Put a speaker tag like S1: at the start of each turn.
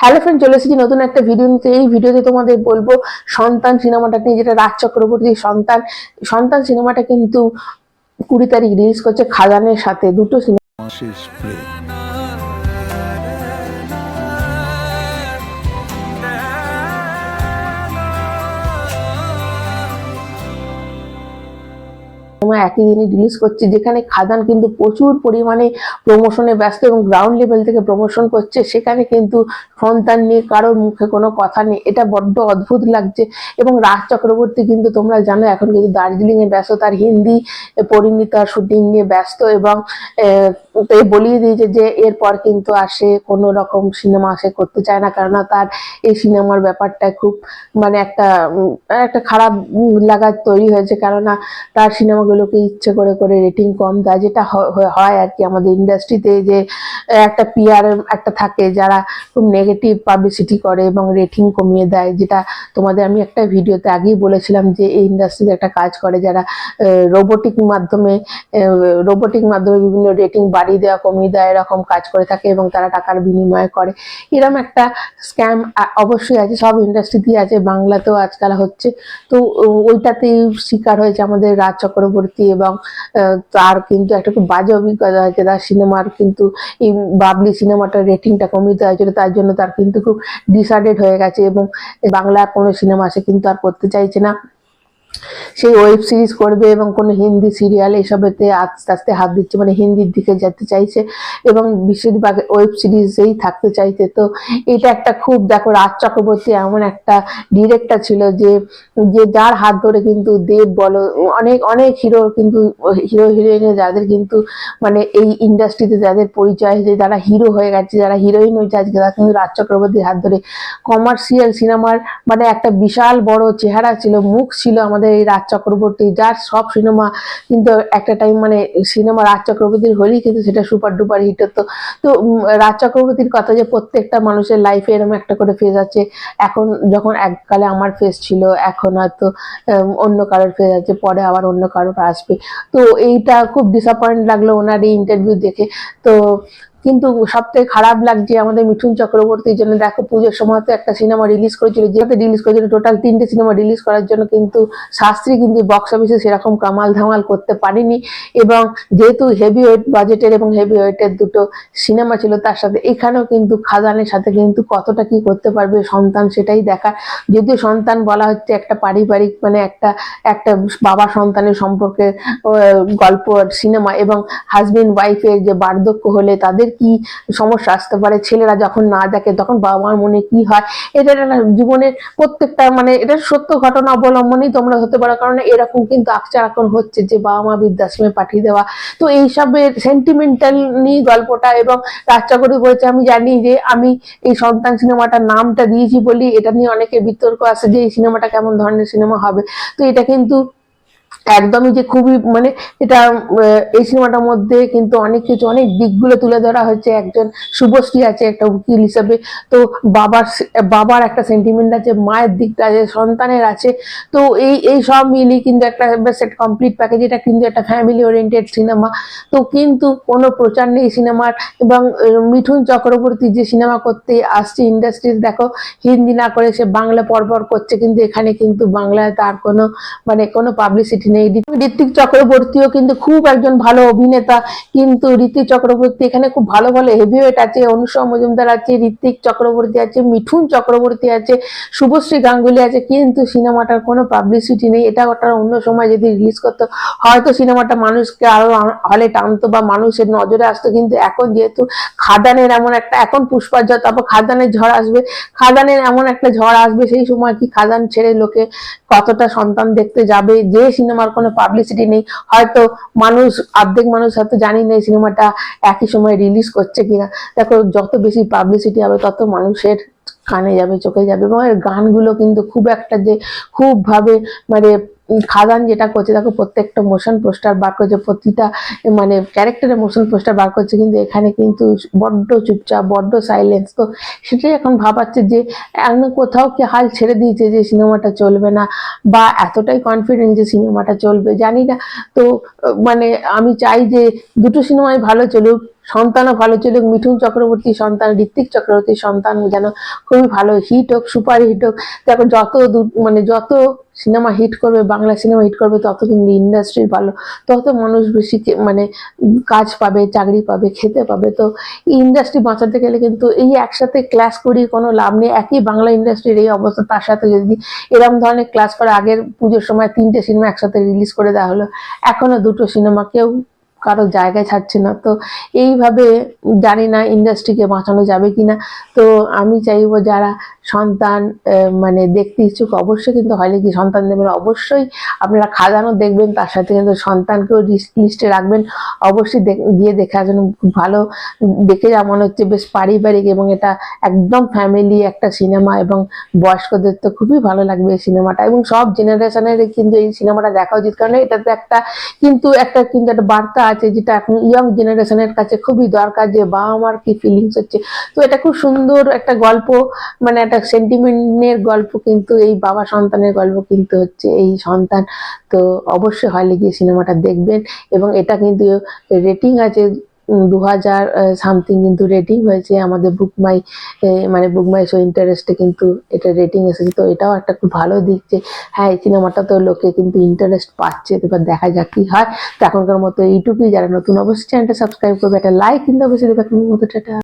S1: Hello friend চলে এসেছি নতুন একটা ভিডিও নিতে। এই ভিডিওতে তোমাদের বলব, সন্তান সিনেমাটা নিয়ে যেটা রাজ চক্রবর্তীর সন্তান সন্তান সিনেমাটা কিন্তু কুড়ি তারিখ রিলিজ করছে খাদানের সাথে। দুটো সিনেমা একই দিনে রিলিজ করছে, যেখানে খাদান কিন্তু প্রচুর পরিমাণে প্রমোশনে ব্যস্ত এবং গ্রাউন্ড লেভেল থেকে প্রমোশন করছে, সেখানে কিন্তু সন্তান নিয়ে কারোর মুখে কোনো কথা নেই। এটা বড্ড অদ্ভুত লাগছে এবং রাজ চক্রবর্তী কিন্তু তোমরা জানো এখন কিন্তু দার্জিলিংয়ে ব্যস্ত, তার হিন্দি পরিণীতার শুটিং নিয়ে ব্যস্ত এবং বলিয়ে দিয়েছে যে এরপর কিন্তু আসে কোনো রকম সিনেমা সে করতে চায় না, কেননা তার এই সিনেমার ব্যাপারটা খুব মানে একটা একটা খারাপ লাগা তৈরি হয়েছে, কেননা তার সিনেমাগুলোকে ইচ্ছে করে করে রেটিং কম দেয়, যেটা হয় আর কি আমাদের ইন্ডাস্ট্রিতে যে একটা পিআর একটা থাকে যারা খুব নেগেটিভ পাবলিসিটি করে এবং রেটিং কমিয়ে দেয়, যেটা তোমাদের আমি একটা ভিডিওতে আগেই বলেছিলাম যে এই ইন্ডাস্ট্রিতে একটা কাজ করে যারা রোবোটিক মাধ্যমে রোবোটিক মাধ্যমে বিভিন্ন রেটিং বাড়িয়ে দেওয়া, কমিয়ে দেওয়া এরকম কাজ করে থাকে এবং তারা টাকার বিনিময় করে। এরকম একটা স্ক্যাম অবশ্যই আছে, সব ইন্ডাস্ট্রিতেই আছে, বাংলাতেও আজকাল হচ্ছে। তো ওইটাতেই শিকার হয়েছে আমাদের রাজ চক্রবর্তী এবং আহ, তার কিন্তু একটা খুব বাজে অভিজ্ঞতা হয়েছে। তার সিনেমার কিন্তু বাবলি সিনেমাটার রেটিংটা কমিয়ে দেওয়া হয়েছিল তার জন্য তার কিন্তু খুব ডিসাইডেড হয়ে গেছে এবং বাংলা কোনো সিনেমা সে কিন্তু আর করতে চাইছে না। সেই ওয়েব সিরিজ করবে এবং কোনো হিন্দি সিরিয়াল এসবেতে আস্তে আস্তে হাত দিচ্ছে মানে হিন্দির দিকে যেতে চাইছে এবং বেশিরভাগ ওয়েব সিরিজেই থাকতে চাইছে। তো এটা একটা খুব, দেখো, রাজ চক্রবর্তী এমন একটা ডিরেক্টর ছিল যে যে যার হাত ধরে কিন্তু দেব বলো, অনেক অনেক হিরো কিন্তু, হিরো হিরোইনে যাদের কিন্তু মানে এই ইন্ডাস্ট্রিতে যাদের পরিচয় হয়েছে যারা হিরো হয়ে গেছে, যারা হিরোইন হয়েছে আজকে, তারা কিন্তু রাজ চক্রবর্তীর হাত ধরে কমার্শিয়াল সিনেমার মানে একটা বিশাল বড় চেহারা ছিল, মুখ ছিল আমাদের এই রাজ চক্রবর্তী, যার সব সিনেমা কিন্তু একটা টাইম মানে সিনেমা রাজ চক্রবর্তীর হলেই কিন্তু সেটা সুপার ডুপার হিট হতো তো। রাজ চক্রবর্তীর কথা যে প্রত্যেকটা মানুষের লাইফে এরকম একটা করে ফেজ আছে, এখন যখন এককালে আমার ফেজ ছিল, এখন হয়তো অন্য কারোর ফেজ আছে, পরে আবার অন্য কারোর আসবে। তো এইটা খুব ডিসঅ্যাপয়েন্ট লাগল ওনার এই ইন্টারভিউ দেখে। তো কিন্তু সব থেকে খারাপ লাগছে আমাদের মিঠুন চক্রবর্তীর জন্য। দেখো, পুজোর সময় তো একটা সিনেমা রিলিজ করেছিল যেটাতে রিলিজ করেছিল টোটাল তিনটে সিনেমা রিলিজ করার জন্য কিন্তু শাস্ত্রী কিন্তু বক্স অফিসে সেরকম কামাল ধামাল করতে পারেনি। এবং যেহেতু হেভি ওয়েট বাজেটের এবং হেভি ওয়েটের দুটো সিনেমা ছিল তার সাথে, এখানেও কিন্তু খাদানের সাথে কিন্তু কতটা কি করতে পারবে সন্তান সেটাই দেখা যদিও সন্তান বলা হচ্ছে একটা পারিবারিক মানে একটা একটা বাবা সন্তানের সম্পর্কে গল্প সিনেমা এবং হাজবেন্ড ওয়াইফের যে বার্ধক্য হলে তাদের কি সমস্যা আসতে পারে? ছেলেরা যখন না দেখে তখন বাবা মার মনে কি হয়? এটা জীবনের প্রত্যেকটা মানে এটা সত্য ঘটনা অবলম্বনেই তোমরা হতে পারো। কারণ এরকম কিন্তু আকচার এখন হচ্ছে যে বাবা মা বৃদ্ধাশ্রমে পাঠিয়ে দেওয়া। তো এইসবের সেন্টিমেন্টাল নিয়ে গল্পটা এবং রাজচাকরি বলেছে আমি জানি যে আমি এই সন্তান সিনেমাটার নামটা দিয়েছি বলি। এটা নিয়ে অনেকে বিতর্ক আছে যে এই সিনেমাটা কেমন ধরনের সিনেমা হবে। তো এটা কিন্তু একদমই যে খুবই মানে এটা এই সিনেমাটার মধ্যে কিন্তু অনেক কিছু, অনেক দিকগুলো তুলে ধরা হয়েছে। একজন শুভশ্রী আছে, একটা উকিল হিসাবে। তো বাবার বাবার একটা সেন্টিমেন্ট আছে, মায়ের দিকটা আছে, সন্তানের আছে। তো এই এই সব মিলিয়ে কিন্তু একটা সেট কমপ্লিট প্যাকেজ এটা কিন্তু একটা ফ্যামিলি ওরিয়েন্টেড সিনেমা তো কিন্তু কোনো প্রচার নেই সিনেমার। এবং মিঠুন চক্রবর্তী যে সিনেমা করতে আসছে ইন্ডাস্ট্রিজ দেখো, হিন্দি না করে সে বাংলা পরপর করছে, কিন্তু এখানে কিন্তু বাংলায় তার কোনো মানে কোনো পাবলিসিটি নেই। ঋত্বিক চক্রবর্তীও কিন্তু খুব একজন ভালো অভিনেতা। কিন্তু ঋত্বিক চক্রবর্তী এখানে খুব ভালো ভালো হেভিওয়েট আছে অনুষ্কা মজুমদার আছে, ঋত্বিক চক্রবর্তী আছে, মিঠুন চক্রবর্তী আছে, শুভশ্রী গাঙ্গুলি আছে। কিন্তু সিনেমাটার কোনো পাবলিসিটি নেই। এটা ওটা অন্য সময় যদি রিলিজ করতো, হয়তো সিনেমাটা মানুষকে আরও হলে টানতো বা মানুষের নজরে আসতো। কিন্তু এখন যেহেতু খাদানের এমন একটা, এখন পুষ্পার ঝড় তারপর খাদানের ঝড় আসবে, খাদানের এমন একটা ঝড় আসবে, সেই সময় কি খাদান ছেড়ে লোকে কতটা সন্তান দেখতে যাবে? যে সিনেমার কোনো পাবলিসিটি নেই। হয়তো মানুষ, অর্ধেক মানুষ হয়তো জানি না এই সিনেমাটা একই সময় রিলিজ করছে কিনা। দেখো, যত বেশি পাবলিসিটি হবে, তত মানুষের কানে যাবে, চোখে যাবে। এবং গানগুলো কিন্তু খুব একটা যে খুবভাবে মানে খাদান যেটা করছে, দেখো প্রত্যেকটা মোশন পোস্টার বার করছে, প্রতিটা মানে ক্যারেক্টারের মোশন পোস্টার বার করছে, কিন্তু এখানে কিন্তু বড্ড চুপচাপ, বড্ড সাইলেন্স তো সেটাই এখন ভাবাচ্ছে যে কোথাও কি হাল ছেড়ে দিয়েছে যে সিনেমাটা চলবে না, বা এতটাই কনফিডেন্ট যে সিনেমাটা চলবে, জানি না। তো মানে আমি চাই যে দুটো সিনেমাই ভালো চলুক সন্তানও ভালো ছিল মিঠুন চক্রবর্তী সন্তান, ঋত্বিক চক্রবর্তীর সন্তান যেন খুবই ভালো হিট হোক সুপার হিট হোক। দেখো যত মানে যত সিনেমা হিট করবে, বাংলা সিনেমা হিট করবে, তত কিন্তু ইন্ডাস্ট্রি ভালো। তত মানুষ বেশি মানে কাজ পাবে, চাকরি পাবে, খেতে পাবে। তো এই ইন্ডাস্ট্রি বাঁচাতে গেলে কিন্তু এই একসাথে ক্লাস করি কোনো লাভ নেই। একই বাংলা ইন্ডাস্ট্রির এই অবস্থা, তার সাথে যদি এরকম ধরনের ক্লাস করে আগের পুজোর সময় তিনটে সিনেমা একসাথে রিলিজ করে দেওয়া হলো, এখনও দুটো সিনেমা কেউ কারও জায়গায় ছাড়ছে না। তো এইভাবে জানি না ইন্ডাস্ট্রিকে বাঁচানো যাবে কিনা। তো আমি চাইব যারা সন্তান মানে দেখতে ইচ্ছুক অবশ্যই কিন্তু হলে কি সন্তান দেবেন অবশ্যই। আপনারা খাদানও দেখবেন, তার সাথে কিন্তু সন্তানকেও লিস্টে রাখবেন। অবশ্যই গিয়ে দেখে আসবেন খুব ভালো দেখে যা মনে হচ্ছে বেশ পারিবারিক এবং এটা একদম ফ্যামিলি একটা সিনেমা এবং বয়স্কদের তো খুবই ভালো লাগবে এই সিনেমাটা এবং সব জেনারেশনের কিন্তু এই সিনেমাটা দেখা উচিত। কারণ এটাতে একটা কিন্তু একটা কিন্তু একটা বার্তা আছে, যেটা এখন ইয়ং জেনারেশনের কাছে খুবই দরকার যে বাবা মার কি ফিলিংস হচ্ছে। তো এটা খুব সুন্দর একটা গল্প মানে একটা সেন্টিমেন্টের গল্প কিন্তু, এই বাবা সন্তানের গল্প কিন্তু হচ্ছে এই সন্তান। তো অবশ্যই হলে গিয়ে সিনেমাটা দেখবেন এবং এটা কিন্তু রেটিং আছে দু হাজার সামথিং কিন্তু রেটিং হয়েছে। আমাদের বুকমাই মানে বুকমাই শো ইন্টারেস্টে কিন্তু এটা রেটিং এসেছে। তো এটাও একটা খুব ভালো দিক যে হ্যাঁ এই সিনেমাটা তো লোকে কিন্তু ইন্টারেস্ট পাচ্ছে। তো এবার দেখা যাক কি হয়। তো এখনকার মতো এইটুকুই। যারা নতুন, অবশ্যই চ্যানেলটা সাবস্ক্রাইব করবে। একটা লাইক কিন্তু অবশ্যই দেবে। মতো, টাটা।